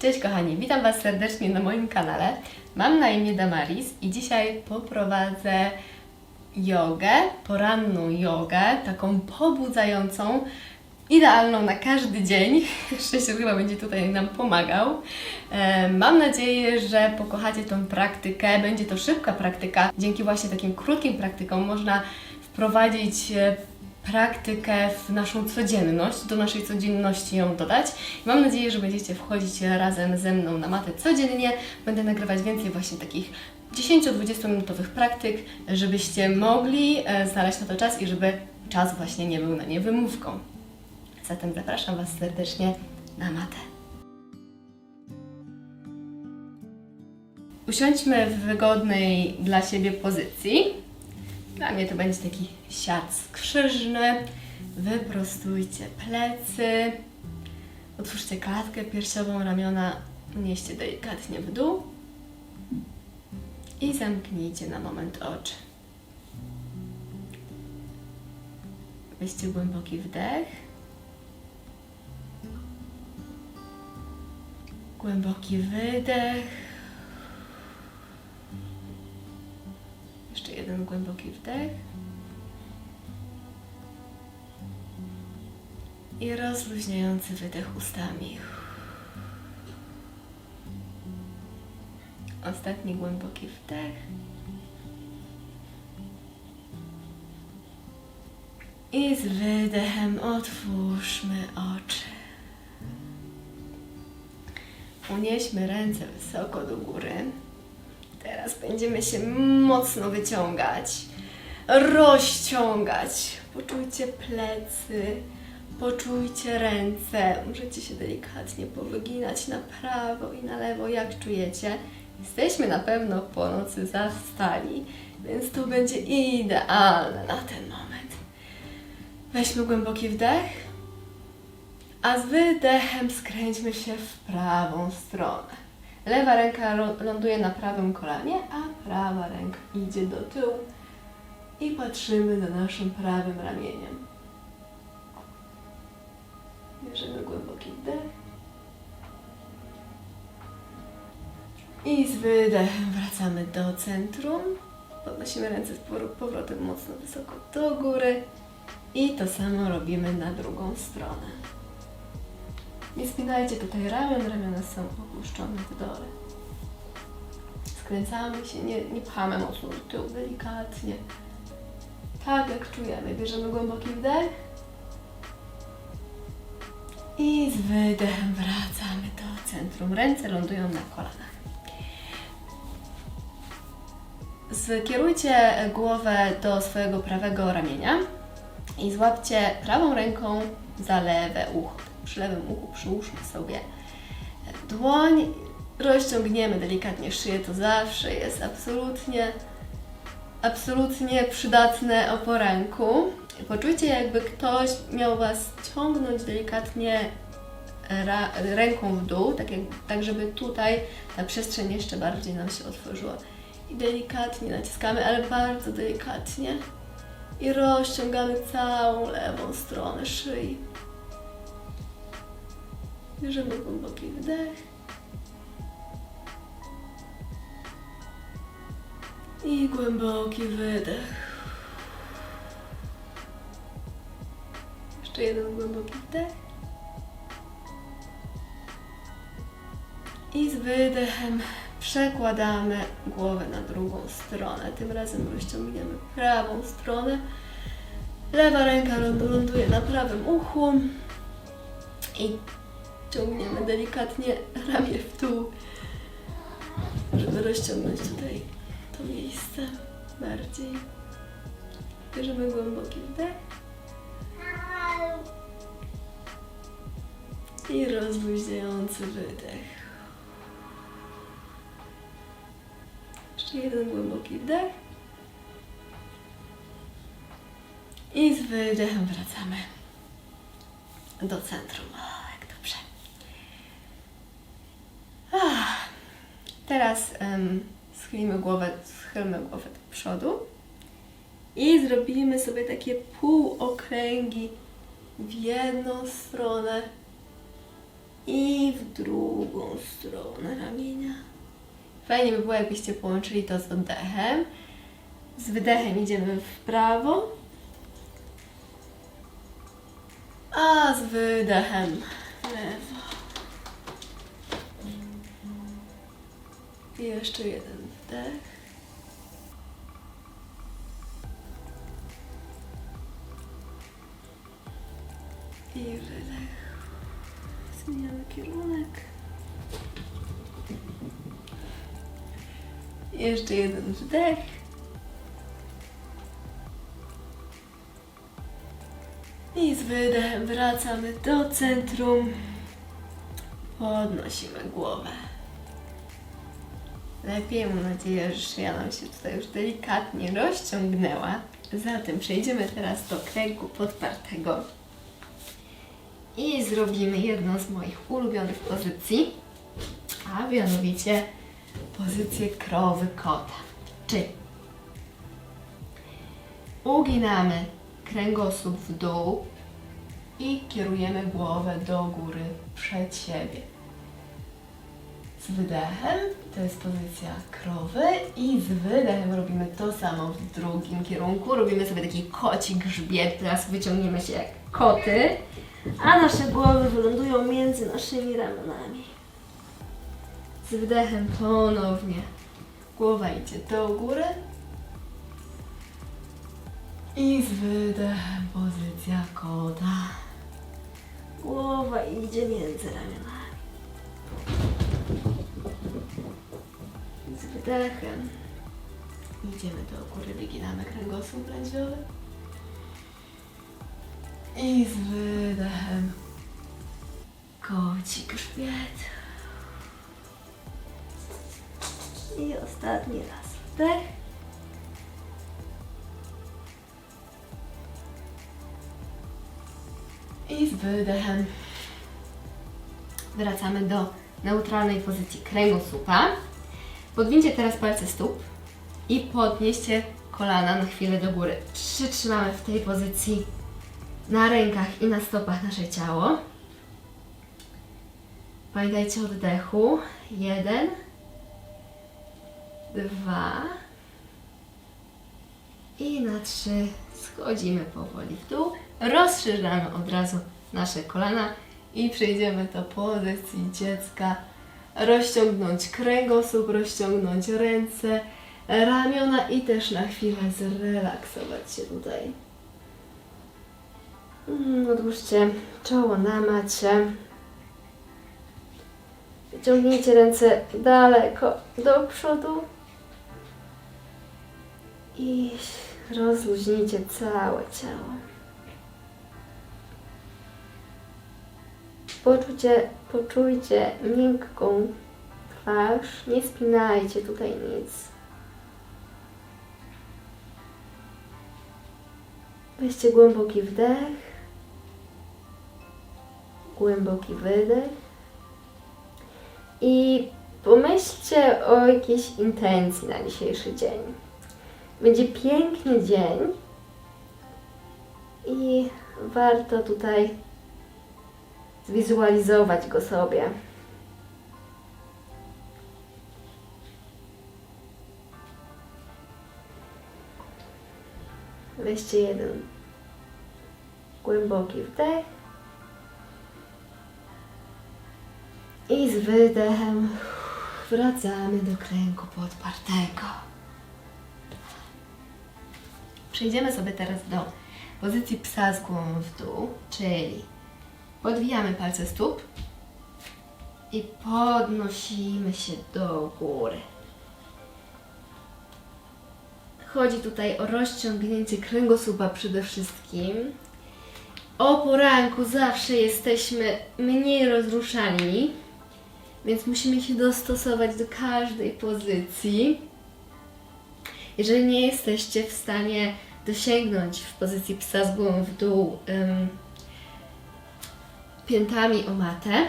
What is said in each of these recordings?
Cześć kochani, witam Was serdecznie na moim kanale. Mam na imię Damaris i dzisiaj poprowadzę jogę, poranną jogę, taką pobudzającą, idealną na każdy dzień. Szczęście chyba będzie tutaj nam pomagał. E, Mam nadzieję, że pokochacie tą praktykę. Będzie to szybka praktyka. Dzięki właśnie takim krótkim praktykom można wprowadzić e, praktykę w naszą codzienność, do naszej codzienności ją dodać. Mam nadzieję, że będziecie wchodzić razem ze mną na matę codziennie. Będę nagrywać więcej właśnie takich 10-20 minutowych praktyk, żebyście mogli e, znaleźć na to czas i żeby czas właśnie nie był na nie wymówką. Zatem zapraszam Was serdecznie na matę. Usiądźmy w wygodnej dla siebie pozycji. Dla mnie to będzie taki siat skrzyżny. Wyprostujcie plecy. Otwórzcie klatkę piersiową, ramiona unieście delikatnie w dół. I zamknijcie na moment oczy. Weźcie głęboki wdech. Głęboki wydech. Głęboki wdech. I rozluźniający wydech ustami. Ostatni głęboki wdech. I z wydechem otwórzmy oczy. Unieśmy ręce wysoko do góry. Teraz będziemy się mocno wyciągać, rozciągać. Poczujcie plecy, poczujcie ręce. Możecie się delikatnie powyginać na prawo i na lewo, jak czujecie. Jesteśmy na pewno po nocy zastali, więc to będzie idealne na ten moment. Weźmy głęboki wdech, a z wydechem skręćmy się w prawą stronę. Lewa ręka ląduje na prawym kolanie, a prawa ręka idzie do tyłu i patrzymy za naszym prawym ramieniem. Bierzemy głęboki wdech i z wydechem wracamy do centrum. Podnosimy ręce z powro- powrotem mocno wysoko do góry i to samo robimy na drugą stronę. Nie spinajcie tutaj ramion, ramiona są opuszczone w dole. Skręcamy się, nie, nie pchamy mocno do tyłu, delikatnie. Tak jak czujemy. Bierzemy głęboki wdech. I z wydechem wracamy do centrum. Ręce lądują na kolanach. Skierujcie głowę do swojego prawego ramienia i złapcie prawą ręką za lewe ucho. Przy lewym uchu przyłóżmy sobie dłoń, rozciągniemy delikatnie szyję, to zawsze jest absolutnie, absolutnie przydatne o poranku. Poczujcie jakby ktoś miał Was ciągnąć delikatnie ra, ręką w dół, tak, jak, tak żeby tutaj ta przestrzeń jeszcze bardziej nam się otworzyła. I delikatnie naciskamy, ale bardzo delikatnie. I rozciągamy całą lewą stronę szyi. Bierzemy głęboki wdech. I głęboki wydech. Jeszcze jeden głęboki wdech. I z wydechem przekładamy głowę na drugą stronę. Tym razem rozciągniemy prawą stronę. Lewa ręka lądu- ląduje na prawym uchu. I ciągniemy delikatnie ramię w dół, żeby rozciągnąć tutaj to miejsce bardziej. Bierzemy głęboki wdech i rozluźniający wydech. Jeszcze jeden głęboki wdech i z wydechem wracamy do centrum. O, jak dobrze. Ach. Teraz um, schylimy głowę, schylmy głowę do przodu i zrobimy sobie takie półokręgi w jedną stronę i w drugą stronę ramienia. Fajnie by było, jakbyście połączyli to z oddechem. Z wydechem idziemy w prawo, a z wydechem w lewo. I jeszcze jeden wdech. I wydech. Zmieniamy kierunek. Jeszcze jeden wdech. I z wydechem wracamy do centrum. Podnosimy głowę. Lepiej, mam nadzieję, że szyja nam się tutaj już delikatnie rozciągnęła. Zatem przejdziemy teraz do kręgu podpartego i zrobimy jedną z moich ulubionych pozycji, a mianowicie pozycję krowy kota. Czyli uginamy kręgosłup w dół i kierujemy głowę do góry przed siebie. Z wydechem to jest pozycja krowy i z wydechem robimy to samo w drugim kierunku. Robimy sobie taki koci grzbiet, teraz wyciągniemy się jak koty, a nasze głowy wylądują między naszymi ramionami. Z wdechem ponownie głowa idzie do góry i z wydechem pozycja kota. Głowa idzie między ramionami. Z wydechem idziemy do góry, wyginamy kręgosłup lędźwiowy. I z wydechem koci grzbiet. I ostatni raz wdech. I z wydechem wracamy do neutralnej pozycji kręgosłupa. Podwincie teraz palce stóp i podnieście kolana na chwilę do góry. Przytrzymamy w tej pozycji na rękach i na stopach nasze ciało. Pamiętajcie o oddechu. Jeden, dwa i na trzy schodzimy powoli w dół. Rozszerzamy od razu nasze kolana i przejdziemy do pozycji dziecka. Rozciągnąć kręgosłup, rozciągnąć ręce, ramiona i też na chwilę zrelaksować się tutaj. Mm, Odłóżcie czoło na macie. Wyciągnijcie ręce daleko do przodu. I rozluźnijcie całe ciało. Poczucie, poczujcie miękką twarz. Nie spinajcie tutaj nic. Weźcie głęboki wdech. Głęboki wydech. I pomyślcie o jakiejś intencji na dzisiejszy dzień. Będzie piękny dzień i warto tutaj zwizualizować go sobie. Weźcie jeden głęboki wdech i z wydechem wracamy do kręgu podpartego. Przejdziemy sobie teraz do pozycji psa z głową w dół, czyli podwijamy palce stóp i podnosimy się do góry. Chodzi tutaj o rozciągnięcie kręgosłupa przede wszystkim. O poranku zawsze jesteśmy mniej rozruszani, więc musimy się dostosować do każdej pozycji. Jeżeli nie jesteście w stanie dosięgnąć w pozycji psa z głową w dół piętami o matę,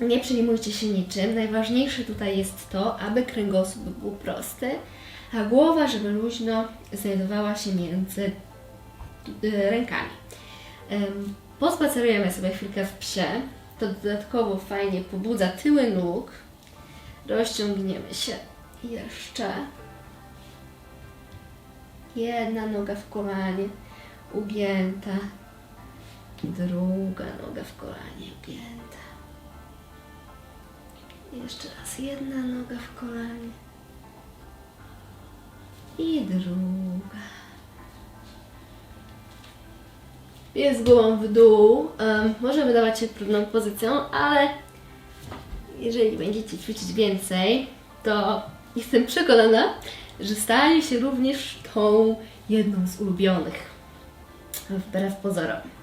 nie przejmujcie się niczym. Najważniejsze tutaj jest to, aby kręgosłup był prosty, a głowa, żeby luźno znajdowała się między y, rękami. Pospacerujemy sobie chwilkę w psie, to dodatkowo fajnie pobudza tyły nóg. Rozciągniemy się jeszcze. Jedna noga w kolanie ugięta, druga noga w kolanie ugięta. Jeszcze raz jedna noga w kolanie i druga. Jest głową w dół. em, może wydawać się trudną pozycją, ale jeżeli będziecie ćwiczyć więcej, to jestem przekonana, że stanie się również tą jedną z ulubionych. Wbrew pozorom.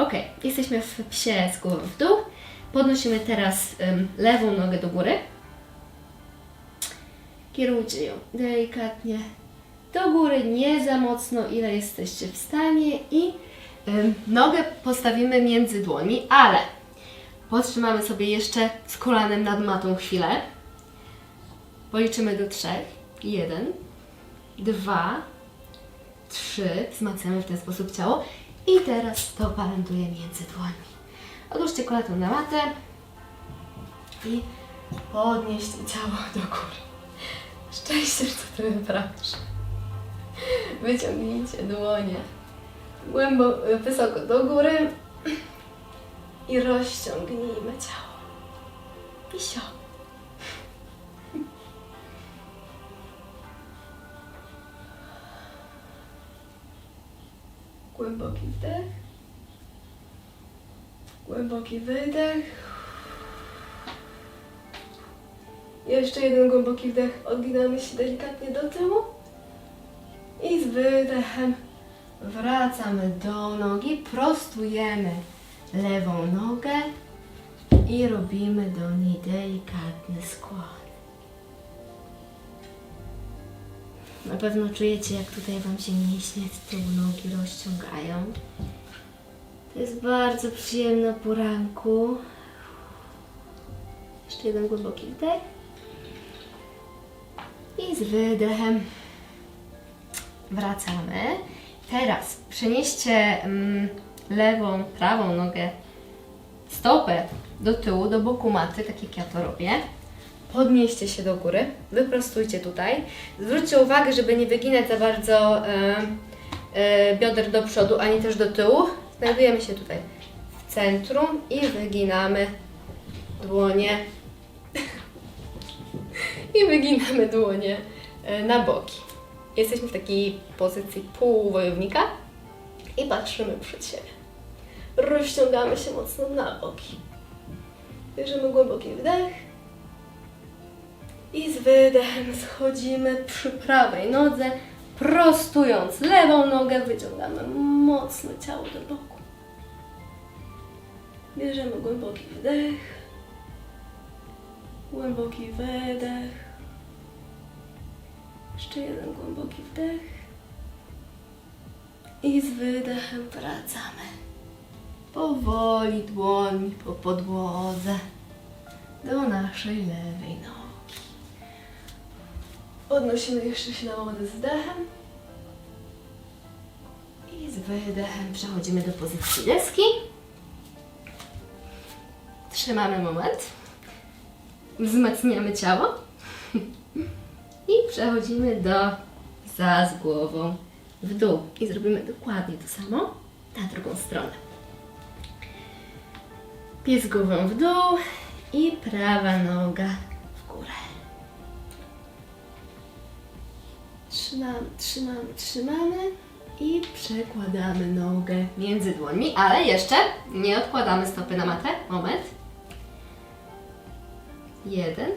Ok, jesteśmy w psie z głową w dół. Podnosimy teraz em, lewą nogę do góry. Kierujcie ją delikatnie do góry, nie za mocno, ile jesteście w stanie i em, nogę postawimy między dłoni, ale podtrzymamy sobie jeszcze z kolanem nad matą chwilę. Policzymy do trzech. Jeden, dwa, trzy. Wzmacniamy w ten sposób ciało. I teraz stopa ląduje między dłońmi. Odłóżcie kolanę na matę i podnieście ciało do góry. Szczęście, że to ty wyprawisz. Wyciągnijcie dłonie głęboko, wysoko do góry i rozciągnijmy ciało. I Głęboki wdech. Głęboki wydech. Jeszcze jeden głęboki wdech. Odginamy się delikatnie do tyłu. I z wydechem wracamy do nogi. Prostujemy lewą nogę i robimy do niej delikatny skłon. Na pewno czujecie, jak tutaj Wam się mięśnie z tyłu nogi rozciągają. To jest bardzo przyjemne po ranku. Jeszcze jeden głęboki wdech. I z wydechem wracamy. Teraz przenieście mm, lewą, prawą nogę, stopę do tyłu, do boku maty, tak jak ja to robię. Podnieście się do góry, wyprostujcie tutaj. Zwróćcie uwagę, żeby nie wyginać za bardzo e, e, bioder do przodu, ani też do tyłu. Znajdujemy się tutaj w centrum i wyginamy dłonie. I wyginamy dłonie e, na boki. Jesteśmy w takiej pozycji półwojownika i patrzymy przed siebie. Rozciągamy się mocno na boki. Bierzemy głęboki wdech. I z wydechem schodzimy przy prawej nodze, prostując lewą nogę, wyciągamy mocno ciało do boku. Bierzemy głęboki wdech, głęboki wydech. Jeszcze jeden głęboki wdech. I z wydechem wracamy. Powoli dłońmi po podłodze do naszej lewej nogi. Podnosimy jeszcze się na wodę z. I z wydechem przechodzimy do pozycji deski. Trzymamy moment. Wzmacniamy ciało. I przechodzimy do za z głową w dół. I zrobimy dokładnie to samo na drugą stronę. Pies głową w dół i prawa noga Trzymamy, trzymamy, trzymamy i przekładamy nogę między dłońmi, ale jeszcze nie odkładamy stopy na matę. Moment. Jeden,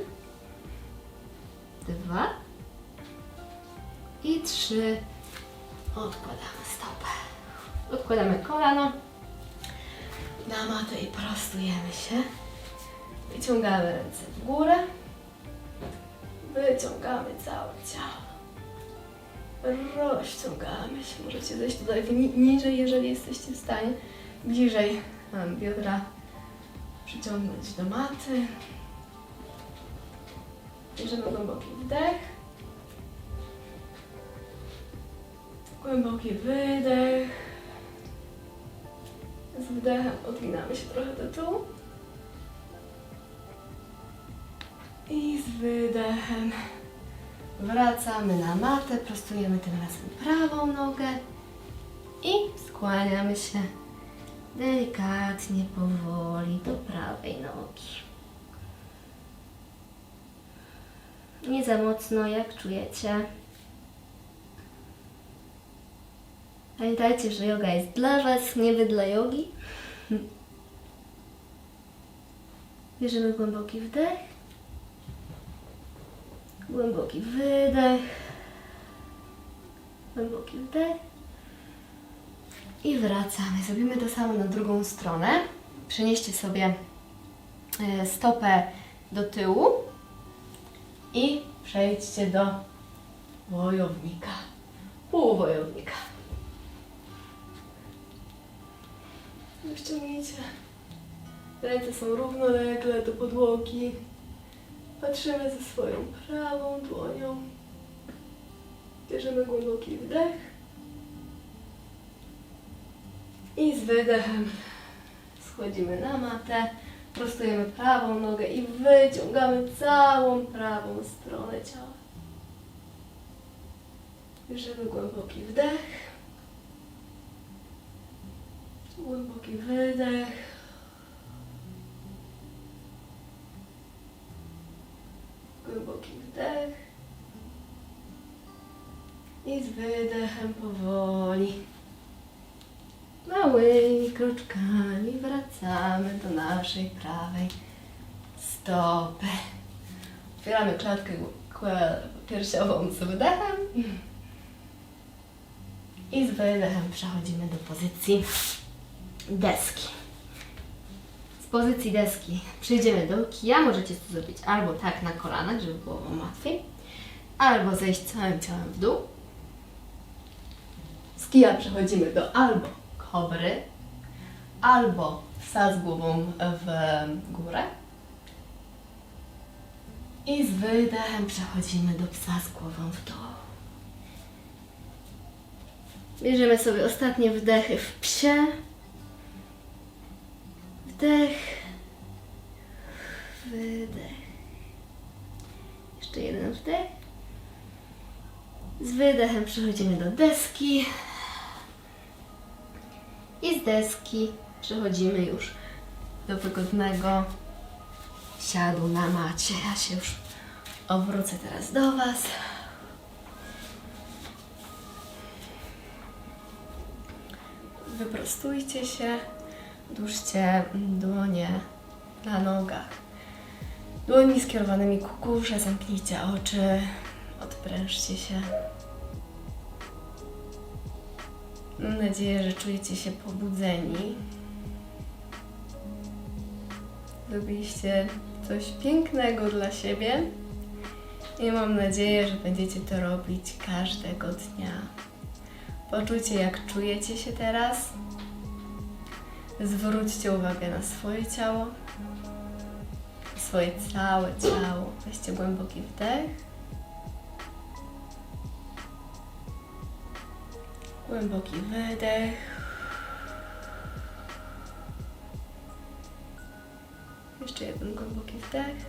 dwa i trzy. Odkładamy stopę. Odkładamy kolano na matę i prostujemy się. Wyciągamy ręce w górę. Wyciągamy całe ciało rozciągamy się. Możecie zejść tutaj ni niżej, jeżeli jesteście w stanie. Bliżej um, biodra przyciągnąć do maty. Bierzemy głęboki wdech. Głęboki wydech. Z wdechem odginamy się trochę do tyłu. I z wydechem wracamy na matę, prostujemy tym razem prawą nogę i skłaniamy się delikatnie, powoli do prawej nogi. Nie za mocno, jak czujecie. Pamiętajcie, że yoga jest dla Was, nie Wy dla jogi. Bierzemy głęboki wdech, głęboki wydech, głęboki wdech i wracamy. Zrobimy to samo na drugą stronę. Przenieście sobie e, stopę do tyłu i przejdźcie do wojownika, półwojownika. Wyciągnijcie. Ręce są równolegle do podłogi. Patrzymy ze swoją prawą dłonią. Bierzemy głęboki wdech. I z wydechem schodzimy na matę. Prostujemy prawą nogę i wyciągamy całą prawą stronę ciała. Bierzemy głęboki wdech. Głęboki wydech. Głęboki wdech. I z wydechem powoli. Małymi kroczkami wracamy do naszej prawej stopy. Otwieramy klatkę piersiową z wydechem. I z wydechem przechodzimy do pozycji deski. Pozycji deski przejdziemy do kija. Możecie to zrobić albo tak na kolanach, żeby było Wam łatwiej, albo zejść całym ciałem w dół. Z kija przechodzimy do albo kobry, albo psa z głową w górę. I z wydechem przechodzimy do psa z głową w dół. Bierzemy sobie ostatnie wdechy w psie. Wdech. Wydech. Jeszcze jeden wdech. Z wydechem przechodzimy do deski. I z deski przechodzimy już do wygodnego siadu na macie. Ja się już obrócę teraz do Was. Wyprostujcie się, dłużcie dłonie na nogach. Dłońmi skierowanymi ku górze, zamknijcie oczy, odprężcie się. Mam nadzieję, że czujecie się pobudzeni. Zrobiliście coś pięknego dla siebie i mam nadzieję, że będziecie to robić każdego dnia. Poczujcie, jak czujecie się teraz. Zwróćcie uwagę na swoje ciało, swoje całe ciało. Weźcie głęboki wdech. Głęboki wydech. Jeszcze jeden głęboki wdech.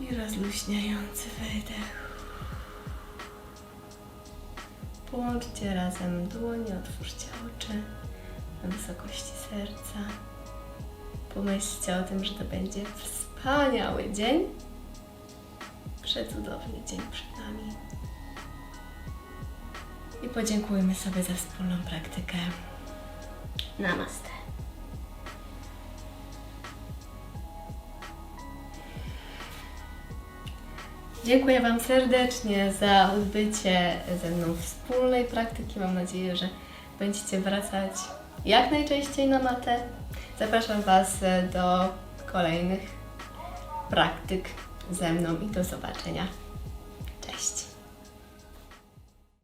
I rozluźniający wydech. Połączcie razem dłonie, otwórzcie oczy na wysokości serca. Pomyślcie o tym, że to będzie wspaniały dzień. Przecudowny dzień przed nami. I podziękujmy sobie za wspólną praktykę. Namaste. Dziękuję Wam serdecznie za odbycie ze mną wspólnej praktyki. Mam nadzieję, że będziecie wracać jak najczęściej na matę. Zapraszam Was do kolejnych praktyk ze mną i do zobaczenia. Cześć!